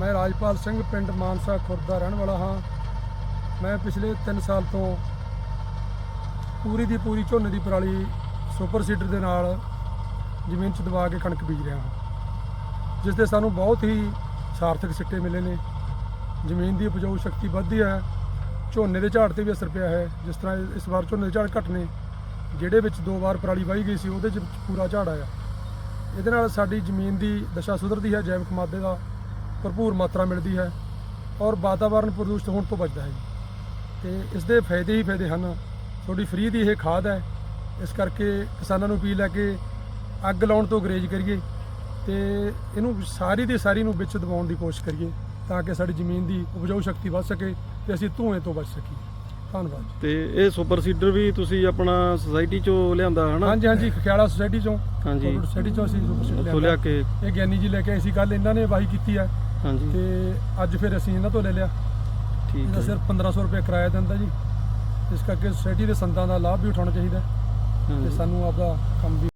ਮੈਂ ਰਾਜਪਾਲ ਸਿੰਘ ਪਿੰਡ ਮਾਨਸਾ ਖੁਰਦ ਦਾ ਰਹਿਣ ਵਾਲਾ ਹਾਂ। ਮੈਂ ਪਿਛਲੇ 3 ਸਾਲ ਤੋਂ ਪੂਰੀ ਦੀ ਪੂਰੀ ਝੋਨੇ ਦੀ ਪਰਾਲੀ ਸੁਪਰ ਸੀਡਰ ਦੇ ਨਾਲ ਜ਼ਮੀਨ 'ਚ ਦਬਾ ਕੇ ਕਣਕ ਬੀਜ ਰਿਹਾ ਹਾਂ। ਜਿਸ ਦੇ ਸਾਨੂੰ ਬਹੁਤ ਹੀ ਸਾਰਥਕ ਸਿੱਟੇ ਮਿਲੇ ਨੇ। ਜ਼ਮੀਨ ਦੀ ਉਪਜਾਊ ਸ਼ਕਤੀ ਵੱਧਦੀ ਹੈ। ਝੋਨੇ ਦੇ ਝਾੜ ਤੇ ਵੀ ਅਸਰ ਪਿਆ ਹੈ। ਜਿਸ ਤਰ੍ਹਾਂ ਇਸ ਵਾਰ ਝੋਨੇ ਦੇ ਝਾੜ ਘੱਟ ਨੇ। ਜਿਹੜੇ ਵਿੱਚ ਦੋ ਵਾਰ ਪਰਾਲੀ ਵਾਹੀ ਗਈ ਸੀ, ਉਹਦੇ 'ਚ ਪੂਰਾ ਝਾੜ ਆਇਆ। ਇਹਦੇ ਨਾਲ ਸਾਡੀ ਜ਼ਮੀਨ ਦੀ ਦਸ਼ਾ ਸੁਧਰਦੀ ਹੈ ਜੈਵਿਕ ਮਾਦੇ ਦਾ। ਭਰਪੂਰ ਮਾਤਰਾ ਮਿਲਦੀ ਹੈ ਔਰ ਵਾਤਾਵਰਣ ਪ੍ਰਦੂਸ਼ਿਤ ਹੋਣ ਤੋਂ ਬਚਦਾ ਹੈ ਤੇ ਇਸ ਦੇ ਫਾਇਦੇ ਹੀ ਫਾਇਦੇ ਹਨ। ਤੁਹਾਡੀ ਫ੍ਰੀ ਦੀ ਇਹ ਖਾਦ ਹੈ। ਇਸ ਕਰਕੇ ਕਿਸਾਨਾਂ ਨੂੰ ਅਪੀਲ ਹੈ ਕਿ ਅੱਗ ਲਾਉਣ ਤੋਂ ਗਰੇਜ ਕਰੀਏ ਤੇ ਇਹਨੂੰ ਸਾਰੀ ਦੀ ਸਾਰੀ ਨੂੰ ਵਿੱਚ ਦਬਾਉਣ ਦੀ ਕੋਸ਼ਿਸ਼ ਕਰੀਏ ਤਾਂ ਕਿ ਸਾਡੀ ਜ਼ਮੀਨ ਦੀ ਉਪਜਾਊ ਸ਼ਕਤੀ ਵੱਧ ਸਕੇ ਤੇ ਅਸੀਂ ਧੂਏ ਤੋਂ ਬਚ ਸਕੀਏ। ਧੰਨਵਾਦ। ਤੇ ਇਹ ਸੁਪਰ ਸੀਡਰ ਵੀ ਤੁਸੀਂ ਆਪਣਾ ਸੁਸਾਇਟੀ ਚੋਂ ਲਿਆਂਦਾ ਹਨਾ? ਹਾਂਜੀ ਹਾਂਜੀ ਖਿਆਲਾ ਸੁਸਾਇਟੀ ਚੋਂ। ਹਾਂਜੀ। ਸੁਸਾਇਟੀ ਚੋਂ ਅਸੀਂ ਸੁਪਰ ਸੀਡਰ ਲਿਆ ਕੇ। ਇਹ ਗਿਆਨੀ ਜੀ ਲੈ ਕੇ ਆਏ ਸੀ ਕੱਲ ਇਹਨਾਂ ਨੇ ਵਾਹੀ ਕੀਤੀ ਹੈ। ਹਾਂਜੀ। ਤੇ ਅੱਜ ਫਿਰ ਅਸੀਂ ਇਹਨਾਂ ਤੋਂ ਲੈ ਲਿਆ। ਠੀਕ ਇਹਦਾ ਹੈ ਸਿਰਫ 1500 ਰੁਪਏ ਕਿਰਾਇਆ ਦਿੰਦਾ ਜੀ। ਇਸ ਕਰਕੇ ਸੁਸਾਇਟੀ ਦੇ ਸੰਦਾਂ ਦਾ ਲਾਭ ਵੀ ਉਠਾਉਣਾ ਚਾਹੀਦਾ ਹੈ। ਹਾਂਜੀ। ਤੇ ਸਾਨੂੰ ਆਪਦਾ ਕੰਮ ਵੀ